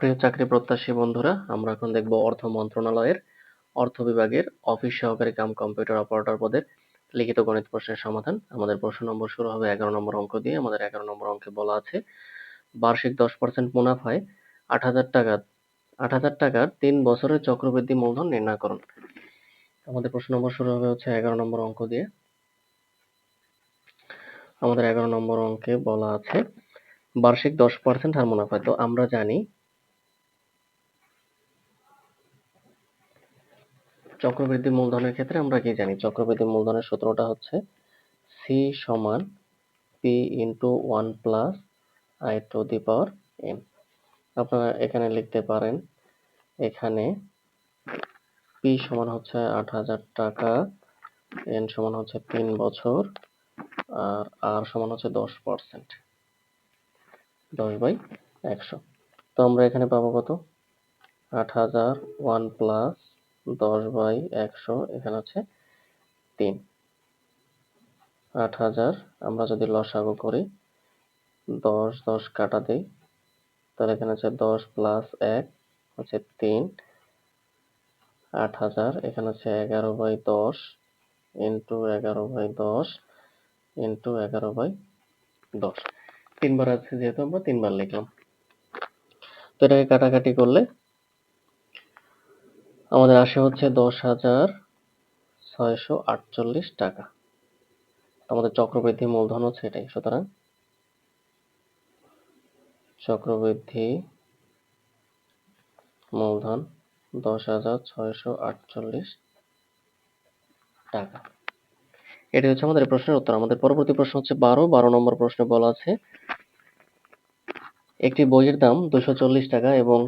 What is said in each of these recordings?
প্রিয় চাকরি প্রত্যাশী বন্ধুরা, আমরা এখন দেখব অর্থ মন্ত্রণালয়ের অর্থ বিভাগের অফিস সহকারী কাম কম্পিউটার অপারেটর পদের লিখিত গণিত প্রশ্নের সমাধান। আমাদের প্রশ্ন নম্বর শুরু হবে এগারো নম্বর অঙ্ক দিয়ে। আমাদের এগারো নম্বর অঙ্কে বলা আছে, বার্ষিক দশ পার্সেন্ট মুনাফায় আট হাজার টাকা, আট হাজার টাকার তিন বছরের চক্রবৃদ্ধি মূলধন নির্ণয় করুন। আমাদের প্রশ্ন নম্বর শুরু হবে হচ্ছে এগারো নম্বর অঙ্ক দিয়ে। আমাদের এগারো নম্বর অঙ্কে বলা আছে, বার্ষিক দশ পার্সেন্ট হার মুনাফা তো আমরা জানি চক্রবৃদ্ধি মূলধনের ক্ষেত্রে আমরা কি জানি? চক্রবৃদ্ধি মূলধনের সূত্রটা হচ্ছে সি সমান P into one plus I to the power N আপনারা এখানে লিখতে পারেন, এখানে পি সমান হচ্ছে আট হাজার টাকা এন সমান হচ্ছে তিন বছর, আর আর সমান হচ্ছে দশ পার্সেন্ট দশ বাই একশো। তো আমরা এখানে পাবো কত? আট হাজার ওয়ান প্লাস দশ বাই একশো, এখানে হচ্ছে তিন। আট হাজার, আমরা যদি লসাগু করি, দশ দশ কাটা দিই, তাহলে এখানে হচ্ছে দশ প্লাস এক হচ্ছে তিন। আট হাজার, এখানে হচ্ছে এগারো বাই দশ ইন্টু এগারো বাই দশ ইন্টু এগারো বাই দশ। তিনবার আছে যেহেতু আমরা তিনবার লিখলাম। তো এটাকে কাটাকাটি করলে আমাদের আসে হচ্ছে দশ হাজার ছয়শো আটচল্লিশ টাকা। আমাদের চক্রবৃদ্ধি মূলধন হচ্ছে এটাই, সুতরাং চক্রবৃদ্ধি মূলধন দশ হাজার ছয়শো আটচল্লিশ টাকা। এটি হচ্ছে আমাদের প্রশ্নের উত্তর। আমাদের পরবর্তী প্রশ্ন হচ্ছে বারো। বারো নম্বর প্রশ্নে বলা আছে, একটি বইয়ের দাম দুশো চল্লিশ টাকা এবং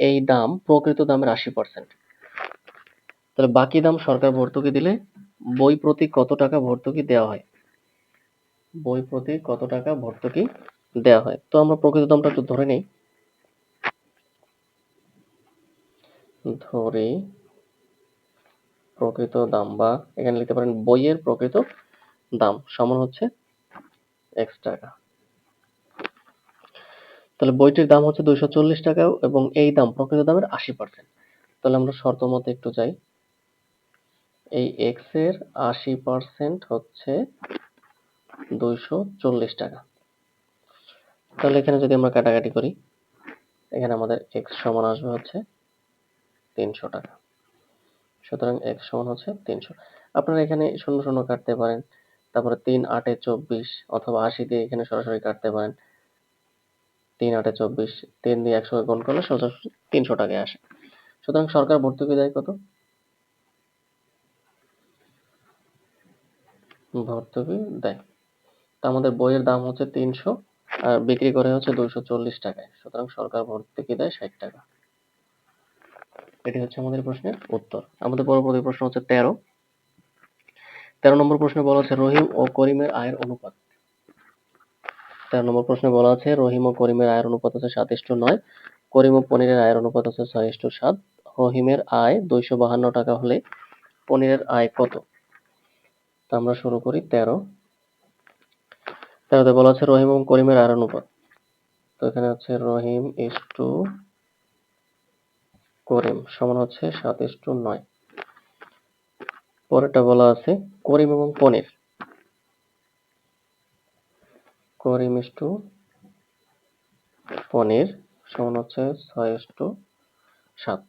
এই দাম প্রকৃত দামের আশি পার্সেন্ট তাহলে বাকি দাম সরকার ভর্তুকি দিলে বই প্রতি কত টাকা ভর্তুকি দেওয়া হয়? বই প্রতি কত টাকা ভর্তুকি দেওয়া হয়? তো আমরা প্রকৃত দামটা একটু ধরে নেই। ধরে প্রকৃত দাম বা এখানে লিখতে পারেন বইয়ের প্রকৃত দাম সমান হচ্ছে এক্স টাকা। তাহলে বইটির দাম হচ্ছে দুইশো চল্লিশ টাকা এবং এই দাম প্রকৃত দামের আশি পার্সেন্ট তাহলে আমরা শর্ত মতে একটু যাই। এই এক্সের আশি পার্সেন্ট হচ্ছে দুইশো চল্লিশ টাকা। তাহলে এখানে যদি আমরা কাটাকাটি করি, এখানে আমাদের এক্স সমান আসবে হচ্ছে তিনশো টাকা। সুতরাং এক্স সমান হচ্ছে তিনশো। আপনারা এখানে শূন্য শূন্য কাটতে পারেন, তারপরে তিন আটে চব্বিশ অথবা আশি দিয়ে এখানে সরাসরি কাটতে পারেন। তিন আটে চব্বিশ, তিন দিয়ে একশো গুণ করলে সোজা তিনশো টাকায় আসে। সুতরাং সরকার ভর্তুকি দেয় কত? ভর্তুকি দেয় তা আমাদের বইয়ের দাম হচ্ছে তিনশো, আর বিক্রি করে হচ্ছে দুইশো চল্লিশ টাকায়। সুতরাং সরকার ভর্তুকি দেয় ষাট টাকা। এটি হচ্ছে আমাদের প্রশ্নের উত্তর। আমাদের পরবর্তী প্রশ্ন হচ্ছে তেরো। তেরো নম্বর প্রশ্নে বলা আছে, রহিম ও করিমের আয়ের অনুপাত। তেরো নম্বর প্রশ্নে বলা আছে, রহিম ও করিমের আয়ের অনুপাত হচ্ছে সাত ইস্টু নয়। করিম ও পনিরের আয়ের অনুপাত হচ্ছে ছয় ইস্টু সাত। রহিমের আয় দুইশো বাহান্ন টাকা হলে পনিরের আয় কত? আমরা শুরু করি তেরো। তেরোতে বলা আছে রহিম এবং করিমের আয়ের অনুপাত। তো এখানে হচ্ছে রহিম ইস টু করিম সমান হচ্ছে সাত ইস টু নয়। পরেরটা বলা আছে করিম এবং পনির। করিম ইস টু পনির সমান হচ্ছে ছয় ইস টু সাত।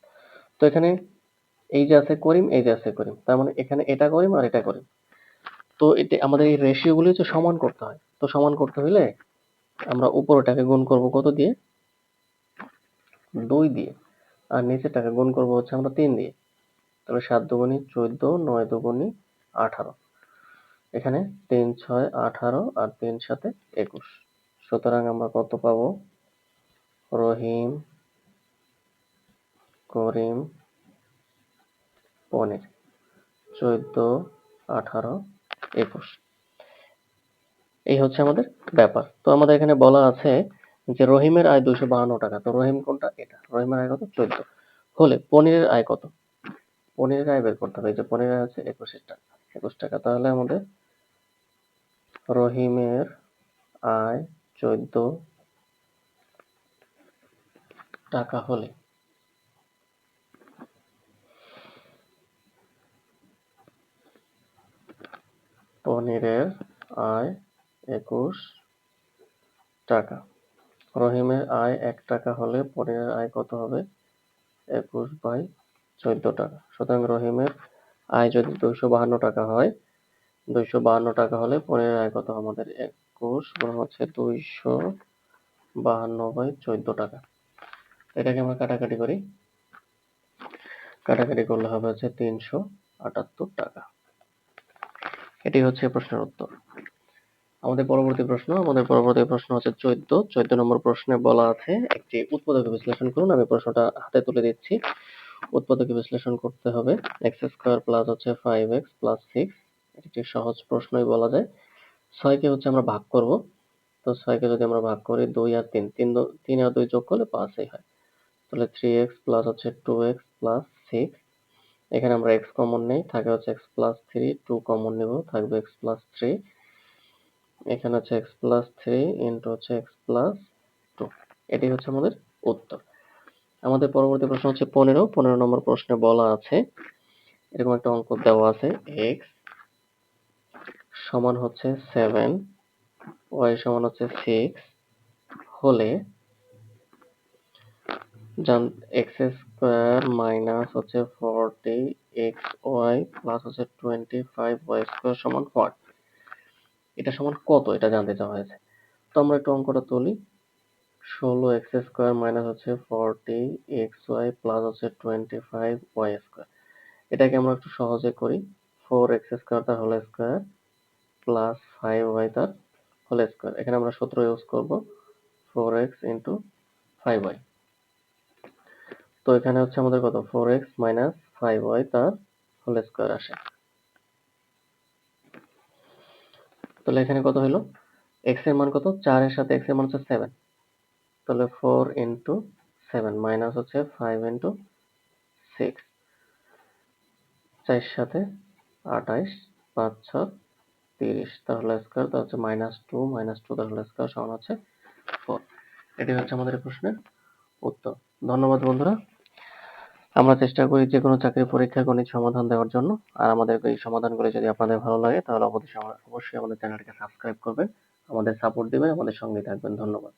তো এখানে এই যে আছে করিম, এই যে আছে করিম। তার মানে এখানে এটা করিম আর এটা করিম। তো এটা আমাদের এই রেশিওগুলি হচ্ছে সমান করতে হয়। তো সমান করতে হলে আমরা উপরটাকে গুণ করব কত দিয়ে? দুই দিয়ে। আর নিচেরটাকে গুণ করব হচ্ছে আমরা তিন দিয়ে। তাহলে সাত দুগুণি চোদ্দ, নয় দুগুণি আঠারো। এখানে তিন, ছয়, আঠারো আর তিন সাথে একুশ। সুতরাং আমরা কত পাব? রহিম করিম পনির। চোদ্দ, আঠারো একুশ। এই হচ্ছে আমাদের ব্যাপার। তো আমাদের এখানে বলা আছে যে রহিমের আয় দুইশো বাহান্ন টাকা। তো রহিম কোনটা? এটা। রহিমের আয় কত? চোদ্দ। হলে পনিরের আয় কত? পনিরের আয় বের করতে হবে। এই যে পনিরের আয় হচ্ছে একুশের টাকা। একুশ টাকা তাহলে আমাদের রহিমের আয় চোদ্দ টাকা হলে পনিরের আয় একুশ টাকা। রহিমের আয় এক টাকা হলে পনিরের আয় কত হবে? একুশ বাই চোদ্দ টাকা। সুতরাং রহিমের আয় যদি দুইশো বাহান্ন টাকা হয়, দুইশো বাহান্ন টাকা হলে পনিরের আয় কত আমাদের একুশ গুণ হচ্ছে দুইশো বাহান্ন বাই চোদ্দ টাকা। এটাকে আমরা কাটাকাটি করি। কাটাকাটি করলে হবে হচ্ছে তিনশো আটাত্তর টাকা। এটি হচ্ছে প্রশ্নের উত্তর। আমাদের পরবর্তী প্রশ্ন, আমাদের পরবর্তী প্রশ্ন হচ্ছে চোদ্দ। চোদ্দ নম্বর প্রশ্নে বলা আছে, একটি উৎপাদক বিশ্লেষণ করুন, আমি প্রশ্নটা হাতে তুলে দিচ্ছি। উৎপাদক বিশ্লেষণ করতে হবে এক্স স্কোয়ার প্লাস হচ্ছে ফাইভ এক্স প্লাস সিক্স একটি সহজ প্রশ্নই বলা যায়। ছয়কে হচ্ছে আমরা ভাগ করব, তো ছয়কে যদি আমরা ভাগ করি দুই আর তিন তিন তিন আর দুই যোগ করলে পাঁচই হয়। তাহলে থ্রি এক্স প্লাস হচ্ছে টু এক্স প্লাস সিক্স এখানে আমরা এক্স কমন নেই, থাকে হচ্ছে X plus three two common নেব, থাকবে এক্স প্লাস থ্রি এখানে হচ্ছে এক্স প্লাস থ্রি ইন্টু হচ্ছে এক্স প্লাস টু এটি হচ্ছে আমাদের উত্তর। আমাদের পরবর্তী প্রশ্ন হচ্ছে পনেরো। পনেরো নম্বর প্রশ্নে বলা আছে, এরকম একটা অঙ্ক দেওয়া আছে এক্স সমান হচ্ছে সেভেন ওয়াই সমান হচ্ছে সিক্স হলে জান এক্স স্কোয়ার মাইনাস হচ্ছে ফোরটি এক্স ওয়াই প্লাস হচ্ছে টোয়েন্টি ফাইভ ওয়াই স্কোয়ার সমান হোয়াট এটা সমান কত? এটা জানতে চাওয়া হয়েছে। তো আমরা একটু অঙ্কটা তুলি। ষোলো এক্স স্কোয়ার মাইনাস হচ্ছে ফোরটি এক্স ওয়াই প্লাস হচ্ছে টোয়েন্টি ফাইভ ওয়াই স্কোয়ার এটাকে আমরা একটু সহজে করি। ফোর এক্স স্কোয়ার তার whole square plus five Y তার হোল স্কোয়ার এখানে আমরা সূত্র ইউজ করব। Four X into five Y তো এখানে হচ্ছে আমাদের কত? Four X minus five Y তার হোল স্কোয়ার আসে। তাহলে এখানে কত হলো এক্সের মান কত? চার এর সাথে এক্সের মান হচ্ছে সেভেন তাহলে ফোর ইন্টু সেভেন মাইনাস হচ্ছে ফাইভ ইন্টু সিক্স চারের সাথে আঠাইশ, পাঁচ ছ তিরিশ। তাহলে স্কোয়ার তা হচ্ছে মাইনাস টু মাইনাস টু তাহলে স্কোয়ার সমান হচ্ছে ফোর এটি হচ্ছে আমাদের প্রশ্নের উত্তর। ধন্যবাদ বন্ধুরা। আমরা চেষ্টা করি যে কোনো চাকরির পরীক্ষার গণিত সমাধান দেওয়ার জন্য। আর আমাদের এই সমাধানগুলো যদি আপনাদের ভালো লাগে, তাহলে অবশ্যই অবশ্যই আমাদের চ্যানেলটিকে সাবস্ক্রাইব করবেন, আমাদের সাপোর্ট দিবেন, আমাদের সঙ্গে থাকবেন। ধন্যবাদ।